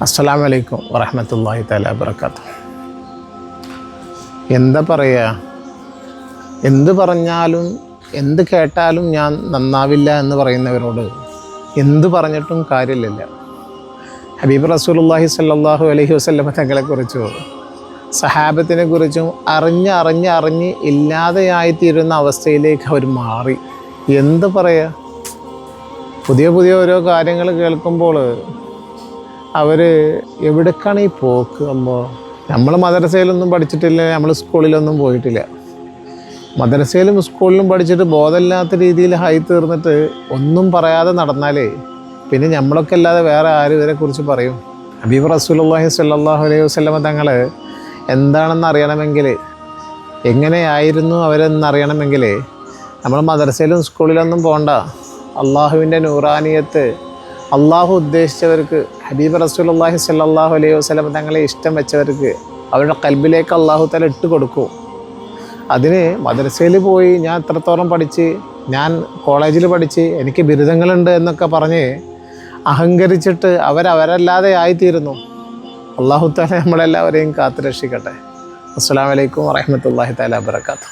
അസ്സലാമു വലൈക്കും വറഹമത്തല്ലാഹി താല വബറകാത്തു എന്താ പറയുക എന്ത് പറഞ്ഞാലും എന്ത് കേട്ടാലും ഞാൻ നന്നാവില്ല എന്ന് പറയുന്നവരോട് എന്ത് പറഞ്ഞിട്ടും കാര്യമില്ല ഹബീബ് റസൂലുള്ളാഹി സ്വല്ലല്ലാഹു അലൈഹി വസല്ലമ തങ്ങളെക്കുറിച്ചോ സഹാബത്തിനെ കുറിച്ചും അറിഞ്ഞ് അറിഞ്ഞ് അറിഞ്ഞ് ഇല്ലാതെയായിത്തീരുന്ന അവസ്ഥയിലേക്ക് അവർ മാറി. എന്ത് പറയുക പുതിയ പുതിയ ഓരോ കാര്യങ്ങൾ കേൾക്കുമ്പോൾ അവർ എവിടേക്കാണ് ഈ പോക്ക് അമ്മോ? നമ്മൾ മദ്രസയിലൊന്നും പഠിച്ചിട്ടില്ല നമ്മൾ സ്കൂളിലൊന്നും പോയിട്ടില്ല. മദ്രസയിലും സ്കൂളിലും പഠിച്ചിട്ട് ബോധമില്ലാത്ത രീതിയിൽ ഹൈ തീർന്നിട്ട് ഒന്നും പറയാതെ നടന്നാലേ പിന്നെ നമ്മളൊക്കെ അല്ലാതെ വേറെ ആരും കുറിച്ച് പറയും. ഹബീബ് റസൂലുള്ളാഹി സ്വല്ലല്ലാഹു അലൈഹി വസല്ലമ തങ്ങൾ എന്താണെന്ന് അറിയണമെങ്കിൽ എങ്ങനെയായിരുന്നു അവരെന്ന് അറിയണമെങ്കിൽ നമ്മൾ മദ്രസയിലും സ്കൂളിലൊന്നും പോകണ്ട അള്ളാഹുവിന്റെ നൂറാനിയത്ത് അള്ളാഹു ഉദ്ദേശിച്ചവർക്ക് ഹബീബ് റസൂലുള്ളാഹി സ്വല്ലല്ലാഹു അലൈഹി വസ്ലം തങ്ങളെ ഇഷ്ടം വെച്ചവർക്ക് അവരുടെ കൽബിലേക്ക് അള്ളാഹു തല ഇട്ട് കൊടുക്കും. അതിന് മദ്രസയിൽ പോയി ഞാൻ എത്രത്തോളം പഠിച്ച് ഞാൻ കോളേജിൽ പഠിച്ച് എനിക്ക് ബിരുദങ്ങളുണ്ട് എന്നൊക്കെ പറഞ്ഞ് അഹങ്കരിച്ചിട്ട് അവരവരല്ലാതെ ആയിത്തീരുന്നു. അള്ളാഹു താല നമ്മളെല്ലാവരെയും കാത്തുരക്ഷിക്കട്ടെ. അസ്സാം വലൈക്കും വാഹമത്തല്ലാഹി താല വാബർക്കാത്തു